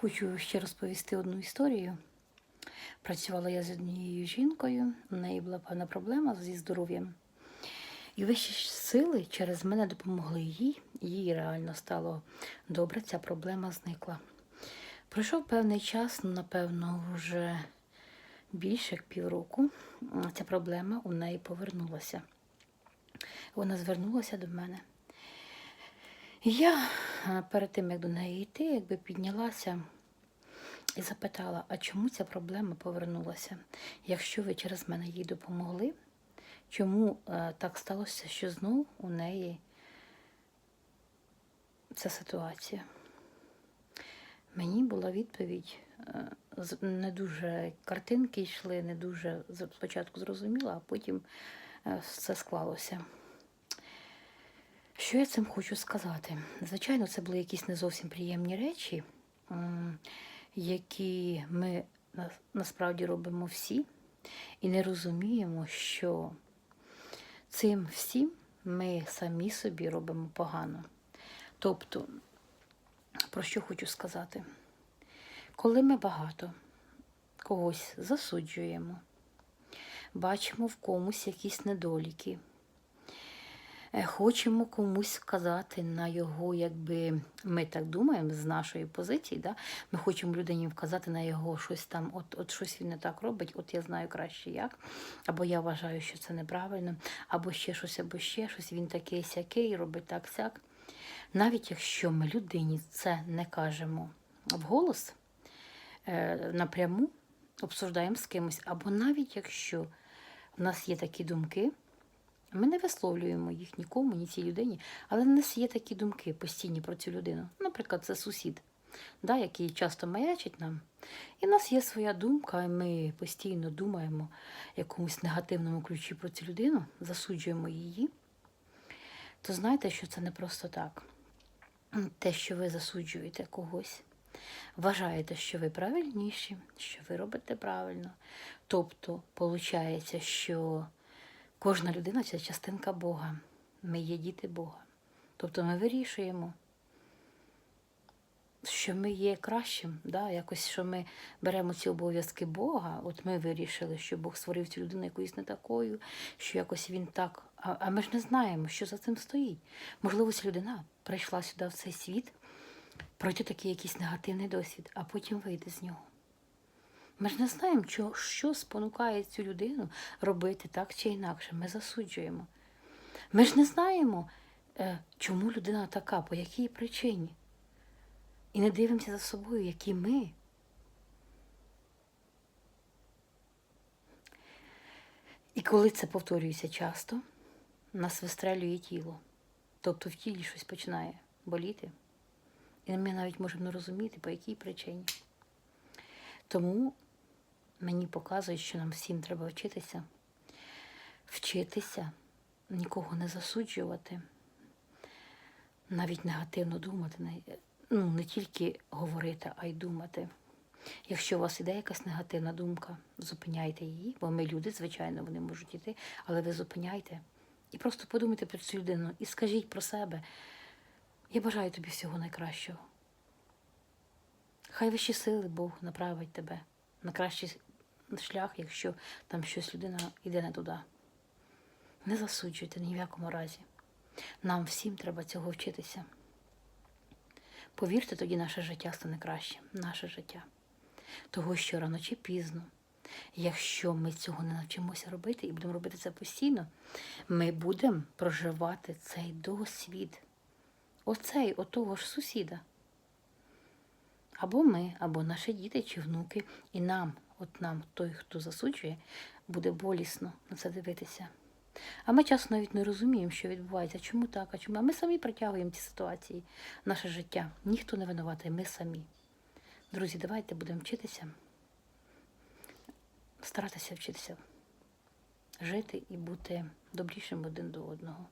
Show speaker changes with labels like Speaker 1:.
Speaker 1: Хочу ще розповісти одну історію. Працювала я з однією жінкою, у неї була певна проблема зі здоров'ям. І вищі сили через мене допомогли їй, їй реально стало добре, ця проблема зникла. Пройшов певний час, ну, напевно, вже більше як півроку, ця проблема у неї повернулася. Вона звернулася до мене. Я е, перед тим, як до неї йти, якби піднялася і запитала, а чому ця проблема повернулася? Якщо ви через мене їй допомогли, чому е, так сталося, що знов у неї ця ситуація? Мені була відповідь, е, не дуже картинки йшли, не дуже спочатку зрозуміла, а потім все склалося. Що я цим хочу сказати? Звичайно, це були якісь не зовсім приємні речі, які ми насправді робимо всі, і не розуміємо, що цим всім ми самі собі робимо погано. Тобто, про що хочу сказати? Коли ми багато когось засуджуємо, бачимо в комусь якісь недоліки, хочемо комусь сказати на його, якби ми так думаємо з нашої позиції, да? ми хочемо людині вказати на його щось там, от, от щось він не так робить, от я знаю краще як, або я вважаю, що це неправильно, або ще щось, або ще щось, він такий сякий, робить так сяк. Навіть якщо ми людині це не кажемо вголос, е, напряму обсуждаємо з кимось, або навіть якщо в нас є такі думки, ми не висловлюємо їх нікому, ні цій людині, але в нас є такі думки постійні про цю людину. Наприклад, це сусід, да, який часто маячить нам. І в нас є своя думка, і ми постійно думаємо в якомусь негативному ключі про цю людину, засуджуємо її, то знайте, що це не просто так. Те, що ви засуджуєте когось, вважаєте, що ви правильніші, що ви робите правильно. Тобто, виходить, що кожна людина це частинка Бога. Ми є діти Бога. Тобто ми вирішуємо, що ми є кращим, да? якось що ми беремо ці обов'язки Бога. От ми вирішили, що Бог створив цю людину якоюсь не такою, що якось він так. А, а ми ж не знаємо, що за цим стоїть. Можливо, ця людина прийшла сюди в цей світ, пройти такий якийсь негативний досвід, а потім вийде з нього. Ми ж не знаємо, що, що спонукає цю людину робити так чи інакше. Ми засуджуємо. Ми ж не знаємо, е, чому людина така, по якій причині. І не дивимося за собою, які ми. І коли це повторюється часто, нас вистрелює тіло. Тобто в тілі щось починає боліти. І ми навіть можемо не розуміти, по якій причині. Тому мені показують, що нам всім треба вчитися, вчитися, нікого не засуджувати, навіть негативно думати, ну, не тільки говорити, а й думати. Якщо у вас іде якась негативна думка, зупиняйте її, бо ми люди, звичайно, вони можуть іти, але ви зупиняйте. І просто подумайте про цю людину і скажіть про себе. Я бажаю тобі всього найкращого. Хай вищі сили Бог направить тебе на кращий шлях, якщо там щось людина йде не туди. Не засуджуйте ні в якому разі. Нам всім треба цього вчитися. Повірте, тоді наше життя стане краще, наше життя. Того, що рано чи пізно, якщо ми цього не навчимося робити і будемо робити це постійно, ми будемо проживати цей досвід. Оцей, отого ж сусіда. Або ми, або наші діти чи внуки, і нам, от нам, той, хто засуджує, буде болісно на це дивитися. А ми часом навіть не розуміємо, що відбувається, чому так, а чому. А ми самі притягуємо ці ситуації, наше життя. Ніхто не винуватий, ми самі. Друзі, давайте будемо вчитися, старатися вчитися жити і бути добрішим один до одного.